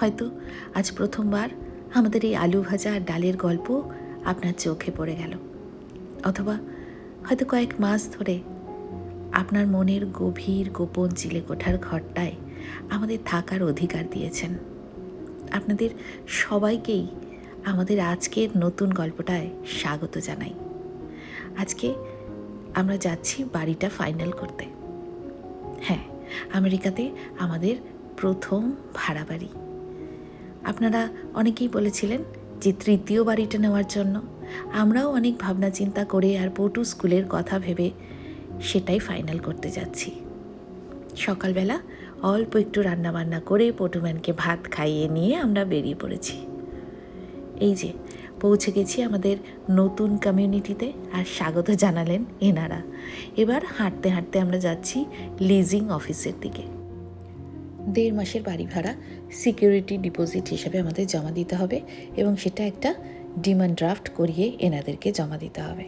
হয়তো আজ প্রথমবার আমাদের এই আলু ভাজা আর ডালের গল্প আপনার চোখে পড়ে গেল। অথবা হয়তো কয়েক মাস ধরে আপনার মনের গভীর গোপন চিলেকোঠার ঘরটায় আমাদের থাকার অধিকার দিয়েছেন। আপনাদের সবাইকেই আমাদের আজকের নতুন গল্পটায় স্বাগত জানাই। আজকে আমরা যাচ্ছি বাড়িটা ফাইনাল করতে। হ্যাঁ আমেরিকাতে আমাদের প্রথম ভাড়া বাড়ি। আপনারা অনেকেই বলেছিলেন যে তৃতীয় বাড়িটা নেওয়ার জন্য। আমরাও অনেক ভাবনা চিন্তা করে আর পটু স্কুলের কথা ভেবে সেটাই ফাইনাল করতে যাচ্ছি। সকালবেলা অল্প একটু রান্নাবান্না করে পটুম্যানকে ভাত খাইয়ে নিয়ে আমরা বেরিয়ে পড়েছি। এই যে, পৌঁছে গেছি আমাদের নতুন কমিউনিটিতে আর স্বাগত জানালেন এনারা। এবার হাঁটতে হাঁটতে আমরা যাচ্ছি লিজিং অফিসের দিকে। দেড় মাসের বাড়ি ভাড়া সিকিউরিটি ডিপোজিট হিসাবে আমাদের জমা দিতে হবে এবং সেটা একটা ডিমান্ড ড্রাফট করিয়ে এনাদেরকে জমা দিতে হবে।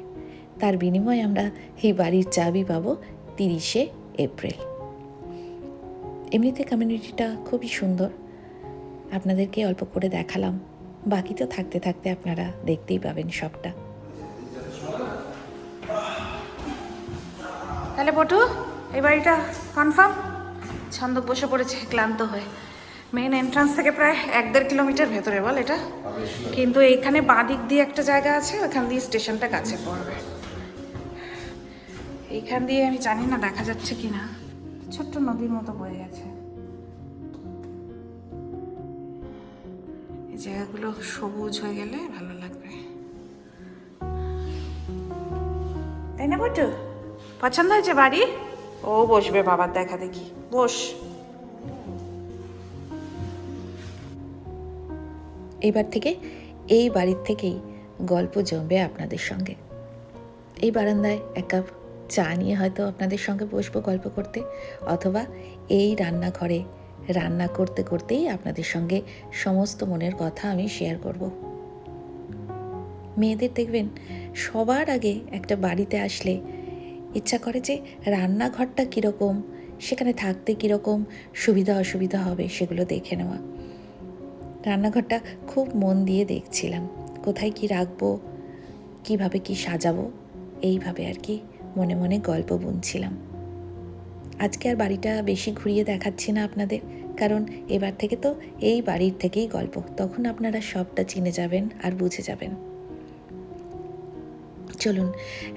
তার বিনিময়ে আমরা এই বাড়ির চাবি পাবো তিরিশে এপ্রিল। এমনিতে কমিউনিটিটা খুবই সুন্দর। আপনাদেরকে অল্প করে দেখালাম। বাকি তো থাকতে থাকতে আপনারা দেখতেই পাবেন সবটা। তাহলে পটু এই বাড়িটা কনফার্ম ছন্দক বসে পড়েছে, ক্লান্ত হয়ে। মেন এন্ট্রান্স থেকে প্রায় এক দেড় কিলোমিটার ভেতরে, বল এটা? কিন্তু এইখানে বাঁদিক দিয়ে একটা জায়গা আছে ওখান দিয়ে স্টেশনটা কাছে পড়বে। এইখান দিয়ে আমি জানি না দেখা যাচ্ছে কি না ছোট্ট নদীর মতো বয়ে গেছে। এই জায়গাগুলো সবুজ হয়ে গেলে ভালো লাগবে। তাই না বটু? পছন্দ হয়েছে বাড়ি? ও বসবে বাবার দেখা দেখি। বস। এবার থেকে, এই বাড়ির থেকেই গল্প জমবে আপনাদের সঙ্গে। এই বারান্দায় এক কাপ চা নিয়ে হয়তো আপনাদের সঙ্গে বসবো গল্প করতে, অথবা এই রান্নাঘরে রান্না করতে করতেই আপনাদের সঙ্গে সমস্ত মনের কথা আমি শেয়ার করব। মেয়েদের দেখবেন, সবার আগে একটা বাড়িতে আসলে ইচ্ছা করে যে রান্নাঘরটা কীরকম সেখানে থাকতে কীরকম সুবিধা অসুবিধা হবে সেগুলো দেখে নেওয়া। রান্নাঘরটা খুব মন দিয়ে দেখছিলাম। কোথায় কি রাখব, কীভাবে কি সাজাবো, এইভাবে আর কি মনে মনে গল্প বুনছিলাম। আজকে আর বাড়িটা বেশি ঘুরিয়ে দেখাচ্ছি না আপনাদের, কারণ এবার থেকে তো এই বাড়ির থেকেই গল্প। তখন আপনারা সবটা চিনে যাবেন আর বুঝে যাবেন। চলুন,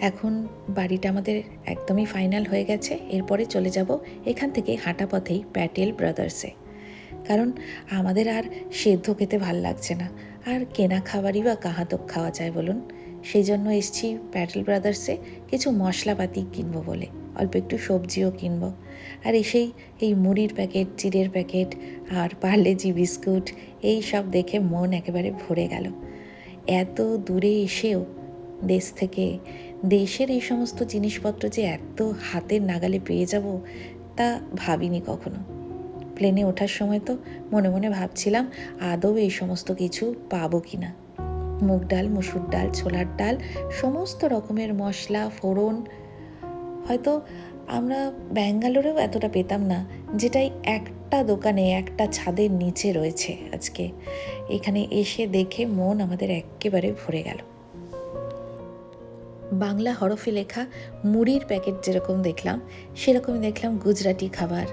এখন বাড়িটা আমাদের একদমই ফাইনাল হয়ে গেছে। এরপরে চলে যাব এখান থেকে হাঁটা পথেই প্যাটেল ব্রাদার্সে কারণ আমাদের আর সেদ্ধ খেতে ভালো লাগছে না। আর কেনা খাবারই বা কাহাতক খাওয়া যায় বলুন। সেই জন্য এসছি প্যাটেল ব্রাদার্সে কিছু মশলাপাতি কিনবো বলে। অল্প একটু সবজিও কিনব। আর এসেই এই মুড়ির প্যাকেট, চিড়ের প্যাকেট, আর পার্লেজি বিস্কুট, এই সব দেখে মন একেবারে ভরে গেল। এত দূরে এসেও দেশ থেকে। দেশের এই সমস্ত জিনিসপত্র যে এত হাতের নাগালে পেয়ে যাব, তা ভাবিনি কখনো। প্লেনে ওঠার সময় তো মনে মনে ভাবছিলাম, আদৌ এই সমস্ত কিছু পাবো কি না মুগ ডাল, মুসুর ডাল, ছোলার ডাল, সমস্ত রকমের মশলা, ফোড়ন। হয়তো আমরা ব্যাঙ্গালোরেও এতটা পেতাম না, যেটাই একটা দোকানে, একটা ছাদের নিচে রয়েছে আজকে। এখানে এসে দেখে মন আমাদের একেবারে ভরে গেল। বাংলা হরফে লেখা মুড়ির প্যাকেট যেরকম দেখলাম, সেরকমই দেখলাম গুজরাটি খাবার।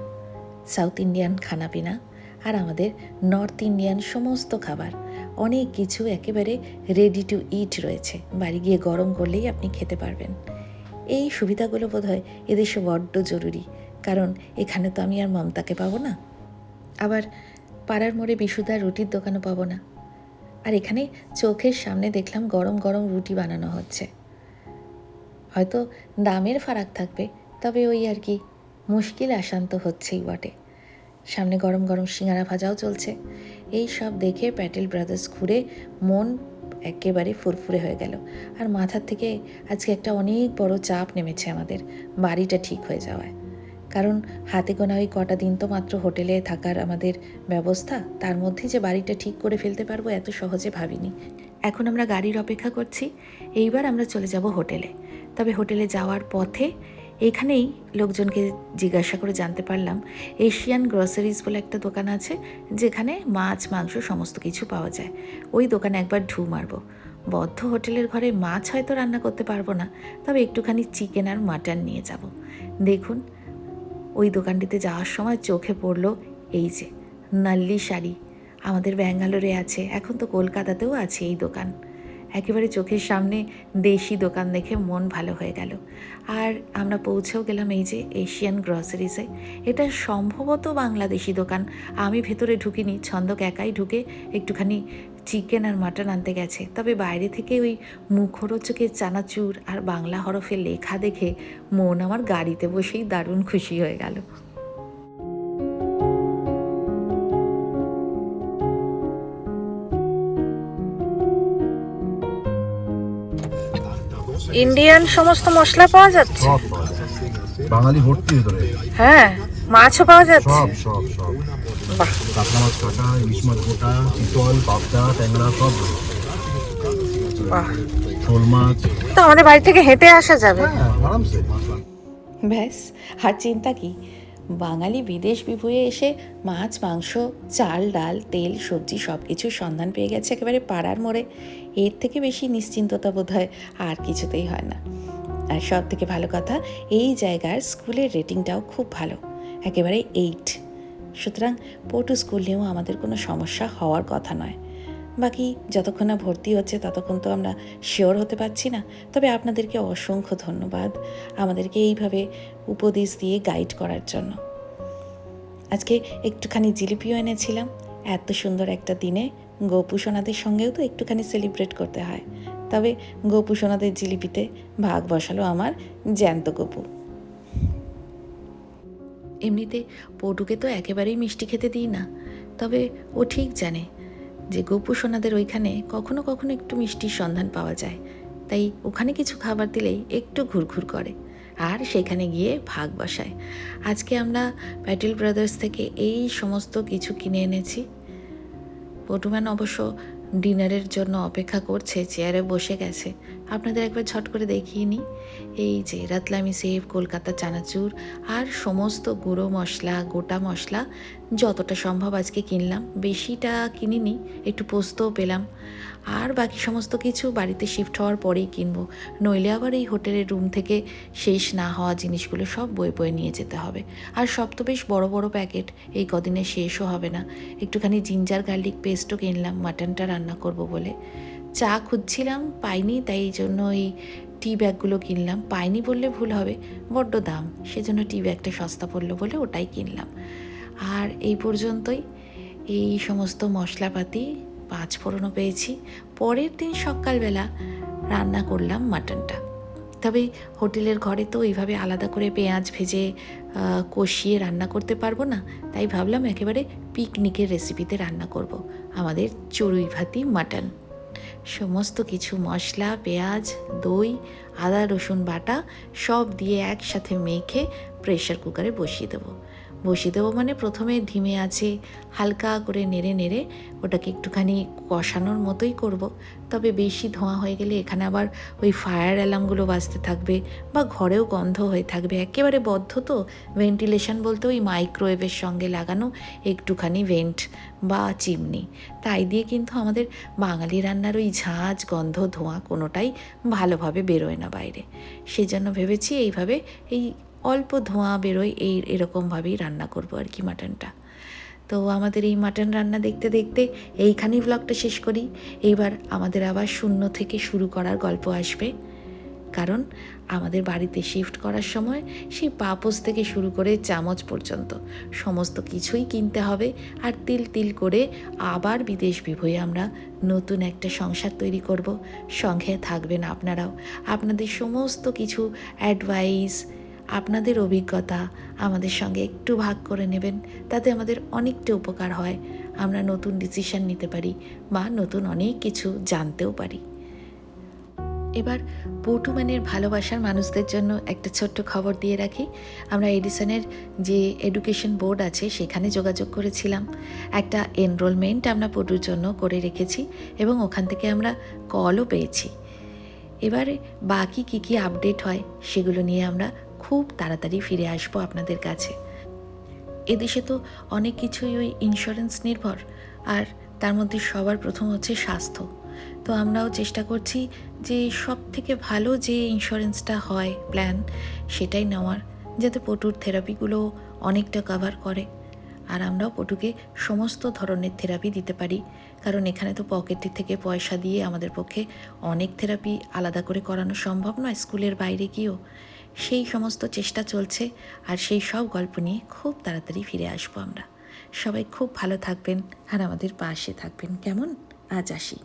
সাউথ ইন্ডিয়ান খানাপিনা আর আমাদের নর্থ ইন্ডিয়ান সমস্ত খাবার। অনেক কিছু একেবারে রেডি টু ইট রয়েছে। বাড়ি গিয়ে গরম করলেই আপনি খেতে পারবেন। এই সুবিধাগুলো বোধ হয় এদেশে বড্ড জরুরি, কারণ এখানে তো আমি আর মমতাকে পাবো না। আবার পাড়ার মোড়ে বিশুদার রুটির দোকানও পাবো না। আর এখানে চোখের সামনে দেখলাম গরম গরম রুটি বানানো হচ্ছে। হয়তো দামের ফারাক থাকবে, তবে ওই আর কি মুশকিল আশান্ত হচ্ছেই বটে। সামনে গরম গরম সিঙ্গারা ভাজাও চলছে। এই সব দেখে প্যাটেল ব্রাদার্স ঘুরে মন একেবারে ফুরফুরে হয়ে গেল। আর মাথার থেকে আজকে একটা অনেক বড় চাপ নেমেছে আমাদের, বাড়িটা ঠিক হয়ে যাওয়ায়। কারণ হাতে গোনা ওই কটা দিন তো মাত্র হোটেলে থাকার আমাদের ব্যবস্থা, তার মধ্যে যে বাড়িটা ঠিক করে ফেলতে পারব এত সহজে ভাবিনি। এখন আমরা গাড়ির অপেক্ষা করছি, এইবার আমরা চলে যাব হোটেলে। তবে হোটেলে যাওয়ার পথে এখানেই লোকজনকে জিজ্ঞাসা করে জানতে পারলাম। এশিয়ান গ্রসারিজ বলে একটা দোকান আছে, যেখানে মাছ, মাংস সমস্ত কিছু পাওয়া যায়। ওই দোকানে একবার ঢু মারবো। বদ্ধ হোটেলের ঘরে মাছ হয়তো রান্না করতে পারব না, তবে একটুখানি চিকেন আর মাটন নিয়ে যাব। দেখুন, ওই দোকানটিতে যাওয়ার সময় চোখে পড়ল এই যে, নাল্লি শাড়ি। আমাদের ব্যাঙ্গালোরে আছে, এখন তো কলকাতাতেও আছে এই দোকান। একেবারে চোখের সামনে দেশি দোকান দেখে মন ভালো হয়ে গেল। আর আমরা পৌঁছেও গেলাম এই যে এশিয়ান গ্রসারিসে এটা সম্ভবত বাংলাদেশি দোকান। আমি ভেতরে ঢুকিনি, ছন্দক একাই ঢুকে একটুখানি চিকেন আর মাটন আনতে গেছে। তবে বাইরে থেকে ওই মুখরোচকের চানাচুর আর বাংলা হরফে লেখা দেখে মন আমার গাড়িতে বসেই দারুণ খুশি হয়ে গেল। ইন্ডিয়ান সমস্ত মশলা পাওয়া যাচ্ছে? সব পাওয়া যায় বাঙালি ভর্তি ভিতরে। হ্যাঁ মাছও পাওয়া যাচ্ছে। সব সব সব। কাতলা মাছ কাটা ইলিশ মাছ গোটা চিতল পাবদা ট্যাংরা সব শোল মাছ। তো আমাদের বাড়ি থেকে হেঁটে আসা যাবে। হ্যাঁ আরামসে। ব্যাস আর চিন্তা কি? বাঙালি বিদেশ বিভুয়ে এসে মাছ, মাংস, চাল, ডাল, তেল, সবজি সব কিছুর সন্ধান পেয়ে গেছে একেবারে পাড়ার মোড়ে। এর থেকে বেশি নিশ্চিন্ততা বোধ হয় আর কিছুতেই হয় না। আর সব থেকে ভালো কথা, এই জায়গার স্কুলের রেটিংটাও খুব ভালো, একেবারে এইট সুতরাং পটু স্কুল নিয়েও আমাদের কোনো সমস্যা হওয়ার কথা নয়। বাকি যতক্ষণ না ভর্তি হচ্ছে ততক্ষণ তো আমরা শিওর হতে পারছি না। তবে আপনাদেরকে অসংখ্য ধন্যবাদ আমাদেরকে এইভাবে উপদেশ দিয়ে গাইড করার জন্য। আজকে একটুখানি জিলিপিও এনেছিলাম। এত সুন্দর একটা দিনে গোপু সোনাদের সঙ্গেও তো একটুখানি সেলিব্রেট করতে হয়। তবে গোপু সোনাদের জিলিপিতে ভাগ বসালো আমার জ্যান্ত গপু। এমনিতে পটুকে তো একেবারেই মিষ্টি খেতে দিই না, তবে ও ঠিক জানে যে গোপু সোনাদের ওইখানে কখনো কখনো একটু মিষ্টির সন্ধান পাওয়া যায়। তাই ওখানে কিছু খাবার দিলেই একটু ঘুরঘুর করে। আর সেখানে গিয়ে ভাগ বসায়। আজকে আমরা প্যাটেল ব্রাদার্স থেকে এই সমস্ত কিছু কিনে এনেছি। পটুম্যান অবশ্য ডিনারের জন্য অপেক্ষা করছে, চেয়ারে বসে গেছে। আপনাদের একবার ঝট করে দেখিয়ে নিই। এই যে রাতলামি সেভ কলকাতা চানাচুর আর সমস্ত গুঁড়ো মশলা, গোটা মশলা যতটা সম্ভব আজকে কিনলাম। বেশিটা কিনিনি, একটু পোস্তও পেলাম। আর বাকি সমস্ত কিছু বাড়িতে শিফট হওয়ার পরেই কিনবো। নইলে আবার এই হোটেলের রুম থেকে শেষ না হওয়া জিনিসগুলো সব বয়ে বয়ে নিয়ে যেতে হবে। আর সব তো বেশ বড় বড় প্যাকেট এই কদিনে শেষও হবে না। একটুখানি জিঞ্জার গার্লিক পেস্টও কিনলাম মাটনটা রান্না করব বলে। চা খুঁজছিলাম, পাইনি, তাই এই জন্য এই টি ব্যাগগুলো কিনলাম। পাইনি বললে ভুল হবে, বড্ড দাম। সেজন্য টি ব্যাগটা সস্তা পড়ল বলে ওটাই কিনলাম। আর এই পর্যন্তই। এই সমস্ত মশলাপাতি পাঁচ ফোড়নও পেয়েছি। পরের দিন সকালবেলা রান্না করলাম মাটনটা। তবে হোটেলের ঘরে তো এইভাবে আলাদা করে পেঁয়াজ ভেজে কষিয়ে রান্না করতে পারব না। তাই ভাবলাম একেবারে পিকনিকের রেসিপিতে রান্না করব। আমাদের চড়ুই ভাতি মাটন। সমস্ত কিছু মশলা, পেঁয়াজ, দই, আদা, রসুন বাটা সব দিয়ে একসাথে মেখে প্রেশার কুকারে বসিয়ে দেবো। বসিয়ে দেবো মানে প্রথমে ধিমে আছে হালকা করে নেড়ে নেড়ে ওটাকে একটুখানি কষানোর মতোই করব। তবে বেশি ধোঁয়া হয়ে গেলে এখানে আবার ওই ফায়ার অ্যালার্মগুলো বাজতে থাকবে বা ঘরেও গন্ধ হয়ে থাকবে। একেবারে বদ্ধ তো ভেন্টিলেশন বলতে ওই মাইক্রোওয়েভের সঙ্গে লাগানো একটুখানি ভেন্ট বা চিমনি তাই দিয়ে কিন্তু আমাদের বাঙালি রান্নার ওই ঝাঁজ, গন্ধ, ধোঁয়া কোনোটাই ভালোভাবে বেরোয় না বাইরে। সেজন্য ভেবেছি এইভাবে এই অল্প ধোঁয়া বেরোয় এই এরকমভাবেই রান্না করব আর কি মাটনটা। তো আমাদের এই মাটন রান্না দেখতে দেখতে এইখানেই ব্লগটা শেষ করি। এইবার আমাদের আবার শূন্য থেকে শুরু করার গল্প আসবে। কারণ আমাদের বাড়িতে শিফট করার সময় সেই পাপোস থেকে শুরু করে চামচ পর্যন্ত সমস্ত কিছুই কিনতে হবে আর তিল তিল করে আবার বিদেশ বিভয়ে আমরা নতুন একটা সংসার তৈরি করব। সঙ্গে থাকবেন আপনারাও। আপনাদের সমস্ত কিছু অ্যাডভাইস আপনাদের অভিজ্ঞতা আমাদের সঙ্গে একটু ভাগ করে নেবেন, তাতে আমাদের অনেকটা উপকার হয়। আমরা নতুন ডিসিশন নিতে পারি বা নতুন অনেক কিছু জানতেও পারি। এবার পটুম্যানের ভালোবাসার মানুষদের জন্য একটা ছোট্ট খবর দিয়ে রাখি। আমরা এডিসনের যে এডুকেশন বোর্ড আছে, সেখানে যোগাযোগ করেছিলাম। একটা এনরোলমেন্ট আমরা পটুর জন্য করে রেখেছি এবং ওখান থেকে আমরা কলও পেয়েছি। এবারে বাকি কী কী আপডেট হয়, সেগুলো নিয়ে আমরা খুব তাড়াতাড়ি ফিরে আসব আপনাদের কাছে। এদেশে তো অনেক কিছুই ওই ইন্স্যুরেন্স নির্ভর, আর তার মধ্যে সবার প্রথম হচ্ছে স্বাস্থ্য। তো আমরাও চেষ্টা করছি যে সব থেকে ভালো যে ইন্স্যুরেন্সটা হয় প্ল্যান সেটাই নেওয়ার, যাতে পটুর থেরাপিগুলো অনেকটা কভার করে। আর আমরাও পটুকে সমস্ত ধরনের থেরাপি দিতে পারি, কারণ এখানে তো পকেটে থেকে পয়সা দিয়ে আমাদের পক্ষে অনেক থেরাপি আলাদা করে করানো সম্ভব নয়, স্কুলের বাইরে গিয়েও। সেই সমস্ত চেষ্টা চলছে আর সেই সব গল্প নিয়ে খুব তাড়াতাড়ি ফিরে আসব আমরা। সবাই খুব ভালো থাকবেন আর আমাদের পাশে থাকবেন। কেমন? আজ আসি।